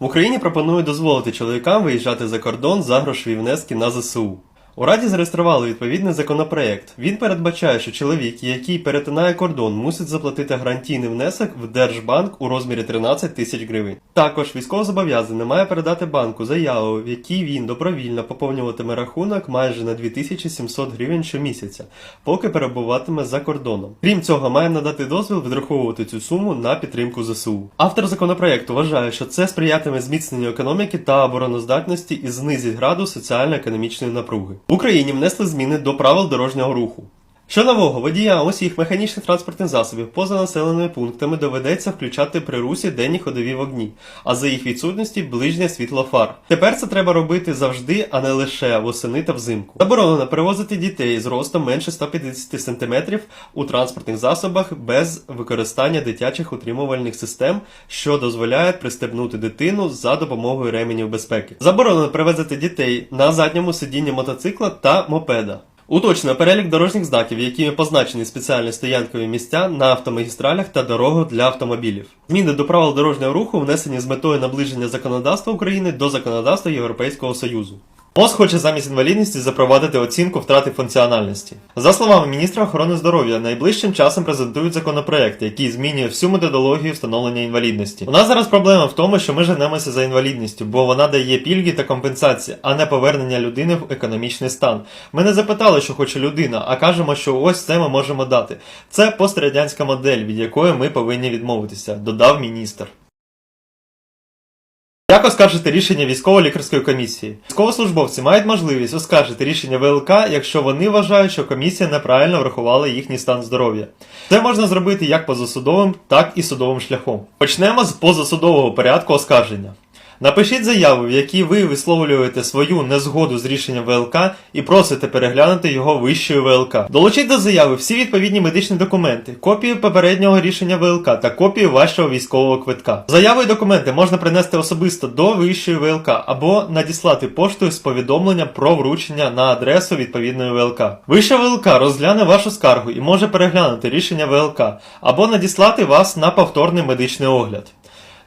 В Україні пропонують дозволити чоловікам виїжджати за кордон за грошові внески на ЗСУ. У Раді зареєстрували відповідний законопроект. Він передбачає, що чоловік, який перетинає кордон, мусить заплатити гарантійний внесок в Держбанк у розмірі 13 тисяч гривень. Також військовозобов'язаний має передати банку заяву, в якій він добровільно поповнюватиме рахунок майже на 2700 гривень щомісяця, поки перебуватиме за кордоном. Крім цього, має надати дозвіл відраховувати цю суму на підтримку ЗСУ. Автор законопроекту вважає, що це сприятиме зміцненню економіки та обороноздатності і знизить градус соціально-економічної напруги. В Україні внесли зміни до правил дорожнього руху. Що нового водіям усіх механічних транспортних засобів поза населеними пунктами доведеться включати при русі денні ходові вогні, а за їх відсутності ближнє світло фар. Тепер це треба робити завжди, а не лише восени та взимку. Заборонено перевозити дітей з ростом менше 150 см у транспортних засобах без використання дитячих утримувальних систем, що дозволяють пристебнути дитину за допомогою ременів безпеки. Заборонено перевозити дітей на задньому сидінні мотоцикла та мопеда. Уточнено перелік дорожніх знаків, якими позначені спеціальні стоянкові місця на автомагістралях та дорогах для автомобілів. Зміни до правил дорожнього руху внесені з метою наближення законодавства України до законодавства Європейського Союзу. МОЗ хоче замість інвалідності запровадити оцінку втрати функціональності. За словами міністра охорони здоров'я, найближчим часом презентують законопроект, який змінює всю методологію встановлення інвалідності. У нас зараз проблема в тому, що ми женемося за інвалідністю, бо вона дає пільги та компенсації, а не повернення людини в економічний стан. Ми не запитали, що хоче людина, а кажемо, що ось це ми можемо дати. Це пострадянська модель, від якої ми повинні відмовитися, додав міністр. Як оскаржити рішення військово-лікарської комісії? Військовослужбовці мають можливість оскаржити рішення ВЛК, якщо вони вважають, що комісія неправильно врахувала їхній стан здоров'я. Це можна зробити як позасудовим, так і судовим шляхом. Почнемо з позасудового порядку оскарження. Напишіть заяву, в якій ви висловлюєте свою незгоду з рішенням ВЛК і просите переглянути його вищою ВЛК. Долучіть до заяви всі відповідні медичні документи, копію попереднього рішення ВЛК та копію вашого військового квитка. Заяву і документи можна принести особисто до вищої ВЛК або надіслати поштою з повідомленням про вручення на адресу відповідної ВЛК. Вища ВЛК розгляне вашу скаргу і може переглянути рішення ВЛК або надіслати вас на повторний медичний огляд.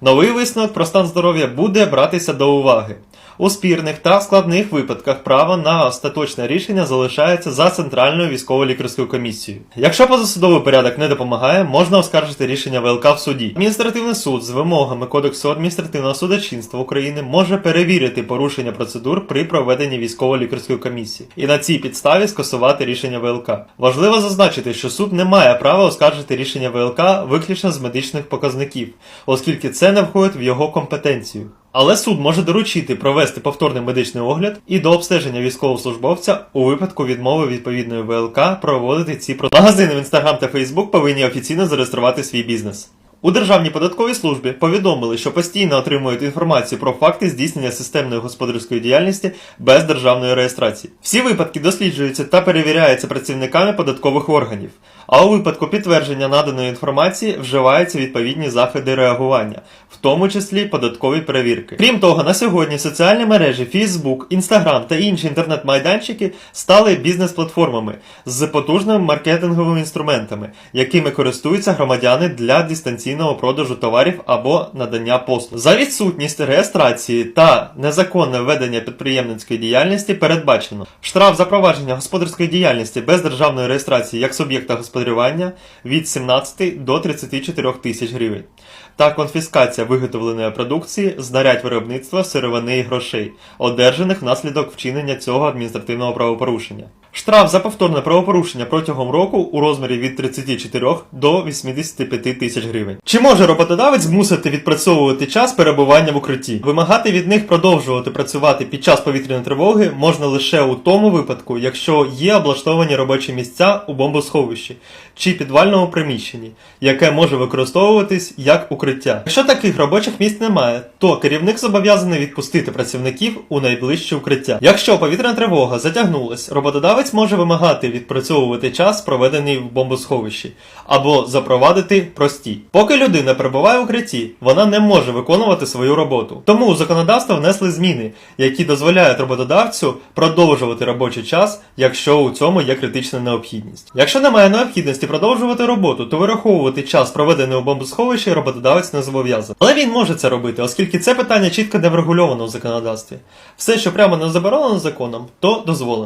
Новий висновок про стан здоров'я буде братися до уваги. У спірних та складних випадках право на остаточне рішення залишається за Центральною військово-лікарською комісією. Якщо позасудовий порядок не допомагає, можна оскаржити рішення ВЛК в суді. Адміністративний суд з вимогами Кодексу адміністративного судочинства України може перевірити порушення процедур при проведенні військово-лікарської комісії і на цій підставі скасувати рішення ВЛК. Важливо зазначити, що суд не має права оскаржити рішення ВЛК виключно з медичних показників, оскільки це не входить в його компетенцію. Але суд може доручити провести повторний медичний огляд і до обстеження військовослужбовця у випадку відмови відповідної ВЛК проводити ці. Магазини в інстаграм та фейсбук повинні офіційно зареєструвати свій бізнес. У Державній податковій службі повідомили, що постійно отримують інформацію про факти здійснення системної господарської діяльності без державної реєстрації. Всі випадки досліджуються та перевіряються працівниками податкових органів. А у випадку підтвердження наданої інформації вживаються відповідні заходи реагування, в тому числі податкові перевірки. Крім того, на сьогодні соціальні мережі Facebook, Instagram та інші інтернет-майданчики стали бізнес-платформами з потужними маркетинговими інструментами, якими користуються громадяни для дистанційного продажу товарів або надання послуг. За відсутність реєстрації та незаконне ведення підприємницької діяльності передбачено штраф за провадження господарської діяльності без державної реєстрації як суб'єкта господарювання від 17 до 34 тисяч гривень та конфіскація виготовленої продукції, знарядь виробництва, сировини і грошей, одержаних внаслідок вчинення цього адміністративного правопорушення. Штраф за повторне правопорушення протягом року у розмірі від 34 до 85 тисяч гривень. Чи може роботодавець змусити відпрацьовувати час перебування в укритті? Вимагати від них продовжувати працювати під час повітряної тривоги можна лише у тому випадку, якщо є облаштовані робочі місця у бомбосховищі чи підвальному приміщенні, яке може використовуватись як укриття. Якщо таких робочих місць немає, то керівник зобов'язаний відпустити працівників у найближче укриття. Якщо повітряна тривога затягнулась, роботодавець може вимагати відпрацьовувати час, проведений в бомбосховищі, або запровадити прості. Поки людина перебуває в укритті, вона не може виконувати свою роботу. Тому у законодавство внесли зміни, які дозволяють роботодавцю продовжувати робочий час, якщо у цьому є критична необхідність. Якщо немає необхідності продовжувати роботу, то вираховувати час, проведений у бомбосховищі, роботодавець роботодавець не зобов'язаний. Але він може це робити, оскільки це питання чітко не врегульовано в законодавстві. Все, що прямо не заборонено законом, то дозволено.